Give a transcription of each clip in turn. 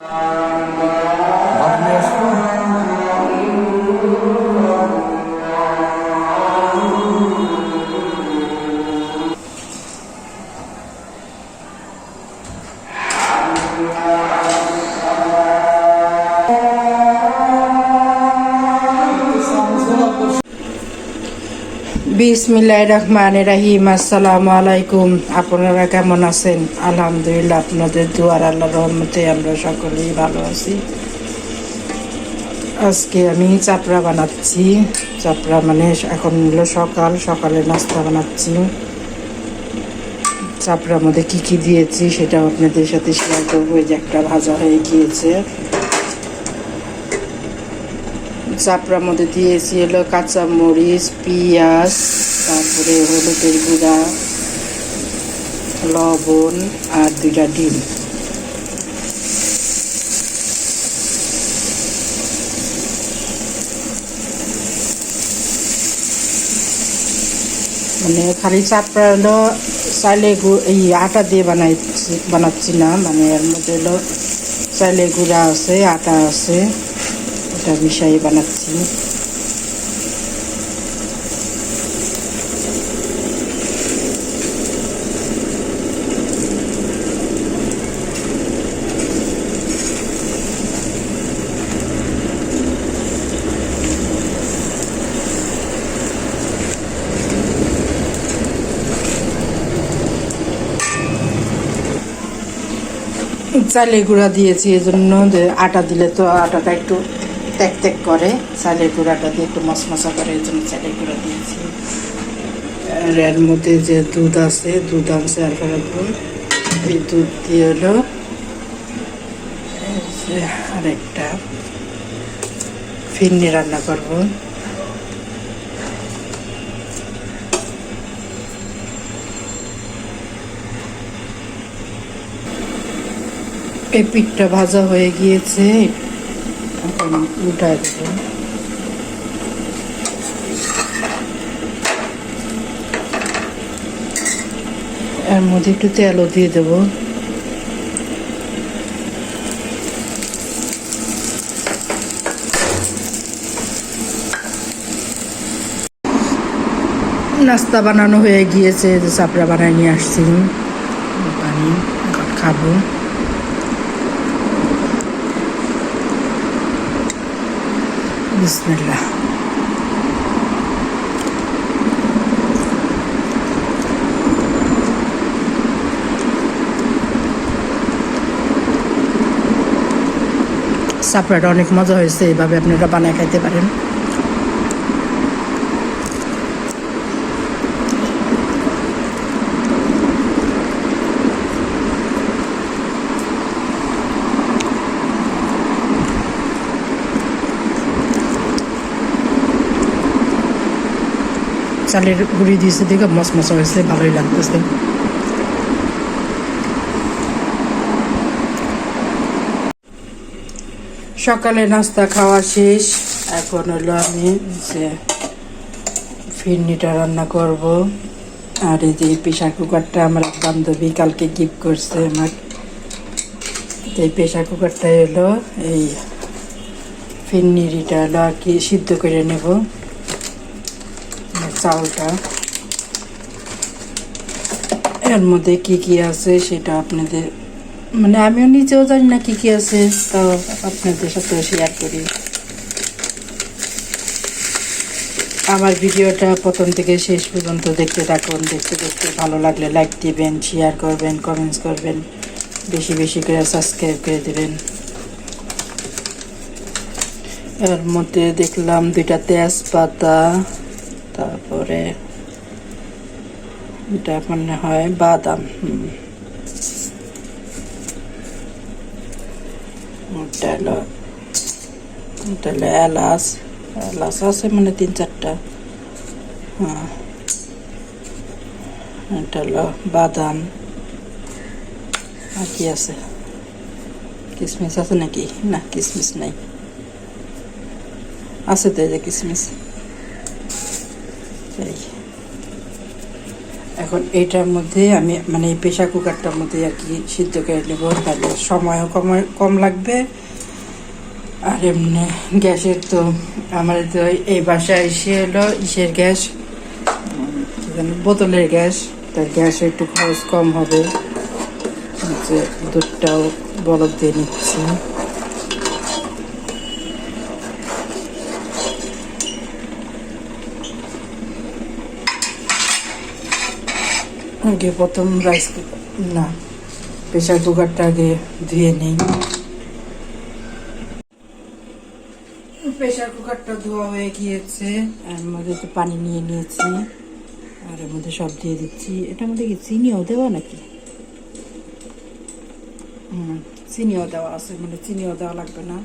Uh... বিসমিল্লাহ রহমান রাহিম আসসালামু আলাইকুম আপনারা কেমন আছেন? আলহামদুলিল্লাহ, আপনাদের দুয়ার আল্লাহ রহমতে আমরা সকলেই ভালো আছি। আজকে আমি চাপড়া বানাচ্ছি। চাপড়া মানে এখন হলো সকাল, সকালে নাস্তা বানাচ্ছি। চাপড়ার মধ্যে কী কী দিয়েছি সেটা আপনাদের সাথে শেয়ার করব। যে একটা ভাজা হয়ে গিয়েছে। চাপড়ার মধ্যে দিয়েছি হলো কাঁচা মরিচ, পেঁয়াজ, তারপরে হলুদের গুঁড়া লবণ আর দুইটা ডিম। মানে খালি চাপড়া হলো চাইলে এই আটা দিয়ে বানাইছি বানাচ্ছি না মানে এর মধ্যে হলো চাইলে গুঁড়া আছে, আটা আছে। এটা মিশাই বানাচ্ছি। গুঁড়া দিয়েছি এই জন্য যে আটা দিলে তো আটাটা একটু ত্যাক ত্যাক করে, চালের গুঁড়াটা দিয়ে একটু মশমশা করে, এই জন্য চালের গুঁড়া দিয়েছি। আর এর মধ্যে যে দুধ আছে, দুধ আনছে আর ফেরাবো এই দুধ দিয়ে হলো আরেকটা ফিরনি রান্না করব। এই পিঠটা ভাজা হয়ে গিয়েছে। এর মধ্যে একটু তেলও দিয়ে দেবো। নাস্তা বানানো হয়ে গিয়েছে, যে চাপড়া বানায় নিয়ে আসছি। পানি খাব। বিসমিল্লাহ সাপড়াটা অনেক মজা হয়েছে এইভাবে আপনারা বানায় খাইতে পারেন। চালের গুঁড়ি দিয়েছে, দেখে মশ মশা হয়েছে, ভালোই লাগতেছে। সকালে নাস্তা খাওয়া শেষ, এখন হলো আমি যে ফিরনিটা রান্না করব। আর এই যে প্রেশার কুকারটা আমার এক বান্ধবী কালকে গিফট করছে আমার। এই প্রেশার কুকারটা এলো এই ফিরনিটা হলো আর কি সিদ্ধ করে নেব। চাউলটা এর মধ্যে কি কি আছে সেটা আপনাদের মানে আমিও নিজেও জানি না কি কি আছে, তাও আপনাদের সাথে শেয়ার করি। আমার ভিডিওটা প্রথম থেকে শেষ পর্যন্ত দেখতে থাকুন। দেখতে দেখতে ভালো লাগলে লাইক দিবেন শেয়ার করবেন কমেন্টস করবেন। বেশি বেশি করে সাবস্ক্রাইব করে দেবেন। এর মধ্যে দেখলাম দুইটা তেজপাতা। তারপরে এটা মনে হয় বাদাম। এটা হলো এটা হলো এলাচ এলাচ আছে মানে তিন চারটা হ্যাঁ। এটা হলো বাদাম, আর কি আছে? কিশমিশ আছে নাকি? না কিশমিশ নাই। আছে তো এই যে এই এখন এটার মধ্যে আমি মানে প্রেশার কুকারটার মধ্যে আর কি সিদ্ধ করে নেব। তাহলে সময়ও কম কম লাগবে। আর এমনি গ্যাসের তো আমার তো এই বাসায় এসে হলো ইসের গ্যাস জানি, বোতলের গ্যাস। তার গ্যাসে একটু খরচ কম হবে। দুধটাও বরফ দিয়ে নিচ্ছি। আগে প্রথম রাইস না প্রেশার কুকারটা আগে ধুয়ে নেই। প্রেশার কুকারটা ধোয়া হয়ে গিয়েছে। আর মধ্যে একটু পানি নিয়ে নিয়েছি। আর এর মধ্যে সব দিয়ে দিচ্ছি। এটার মধ্যে কি চিনিও দেওয়া নাকি? হুম, চিনিও দেওয়া আছে। মানে চিনিও দেওয়া লাগবে না।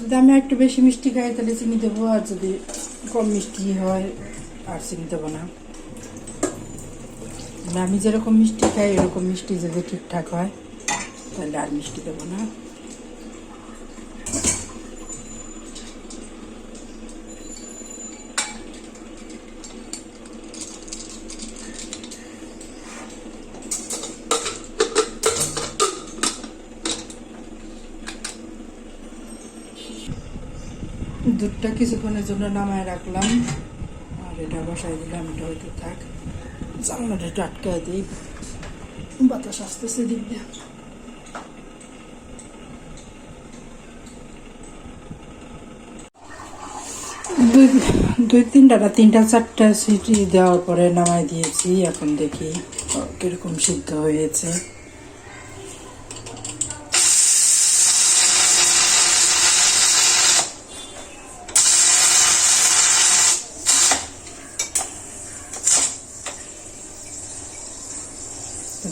যদি আমি একটু বেশি মিষ্টি খাই, তাহলে চিনি দেবো। আর যদি কম মিষ্টি হয় আর চিনি দেবো না। মানে আমি যেরকম মিষ্টি খাই, এরকম মিষ্টি যদি ঠিকঠাক হয়, তাহলে আর মিষ্টি দেবো না। দুধটা কিছুক্ষণের জন্য নামায় রাখলাম। এটা বসাই দিলাম এটা হয়তো থাক জানলাটা একটু আটকায় দিই বাতাস আসতেছে দিক দুই দুই তিনটা না তিনটা চারটা সিটি দেওয়ার পরে নামাই দিয়েছি এখন দেখি কীরকম সিদ্ধ হয়েছে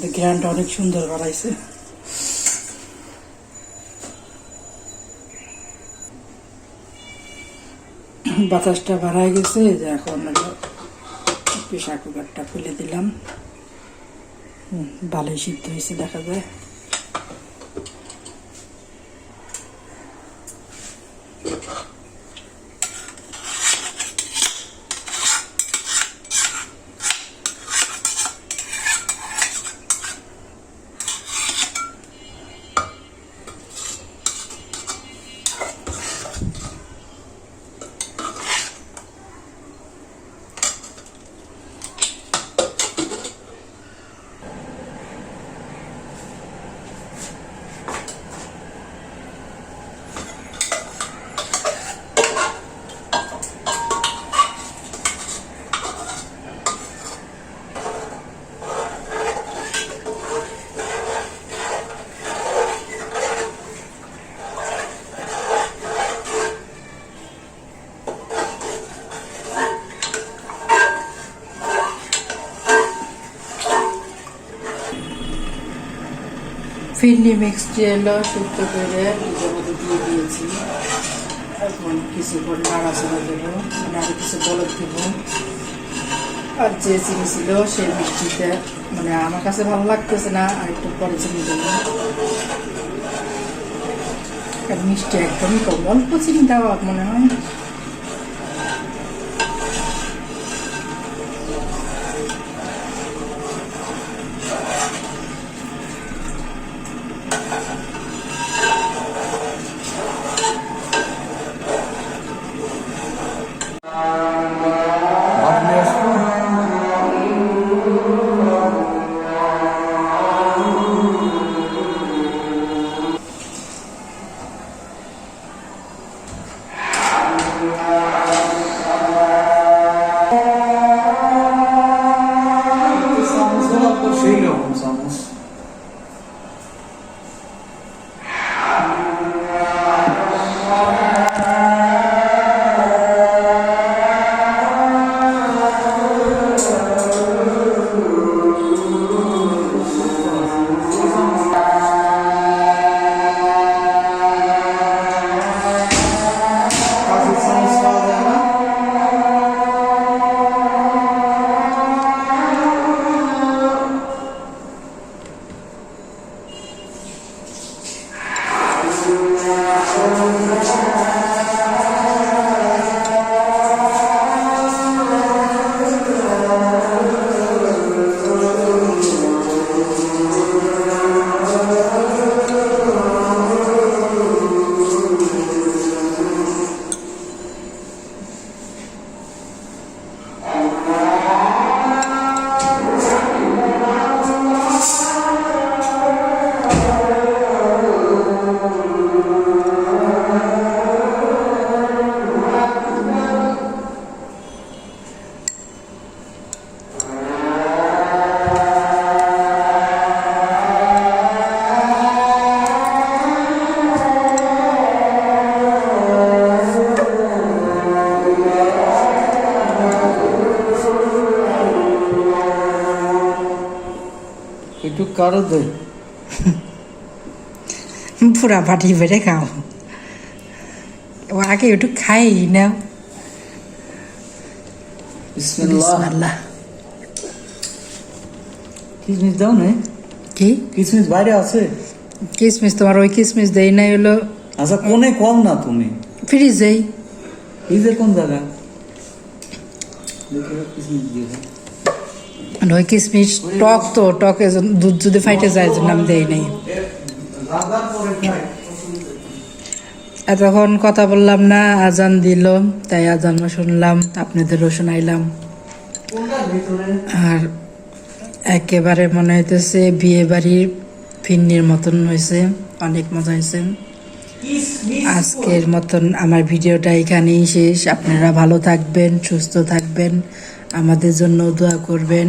কিন্তু গ্রানটা অনেক সুন্দর বাড়াইছে বাতাসটা বাড়াই গেছে যে এখন প্রেশার কুকারটা খুলে দিলাম। ভালোই সিদ্ধ হয়েছে, দেখা যায়। ফিরনি মিক্সড এলো শুক্ত করে। নিজের দিয়ে দিয়েছি এখন কিছুক্ষণ নাড়াচাড়া দেবো মানে আরও কিছু বলদ দেবো। আর যে চিনি ছিল সেই মিষ্টিতে মানে আমার কাছে ভালো লাগতেছে না, আর একটু পরে চিনি দেবো। মিষ্টি একদমই কম, অল্প চিনি দেওয়া মনে হয়। alunos করো দে পুরা পাটি বেড়ে খাও। ও আগে একটু খাই নাও। বিসমিল্লাহ। কিসমিস দাও না কি? কিসমিস বাইরে আছে। কিসমিস তোমার ওই কিসমিস দেই নাই হলো। আচ্ছা কোনে কম না তুমি? ফ্রিজেই। যে কোন জায়গা? দেখো কিসমিস দিয়ে আর ওই টক তো, টক দুধ যদি ফাইটে যায় আমি দেই নাই। এতক্ষণ কথা বললাম না, আজান দিল, তাই আজান শুনলাম, আপনাদেরও শোনাইলাম। আর একেবারে মনে হইতেছে বিয়ে বাড়ির ফিন্নির মতন হয়েছে অনেক মজা হয়েছে আজকের মতন আমার ভিডিওটা এখানেই শেষ। আপনারা ভালো থাকবেন, সুস্থ থাকবেন, আমাদের জন্য দোয়া করবেন।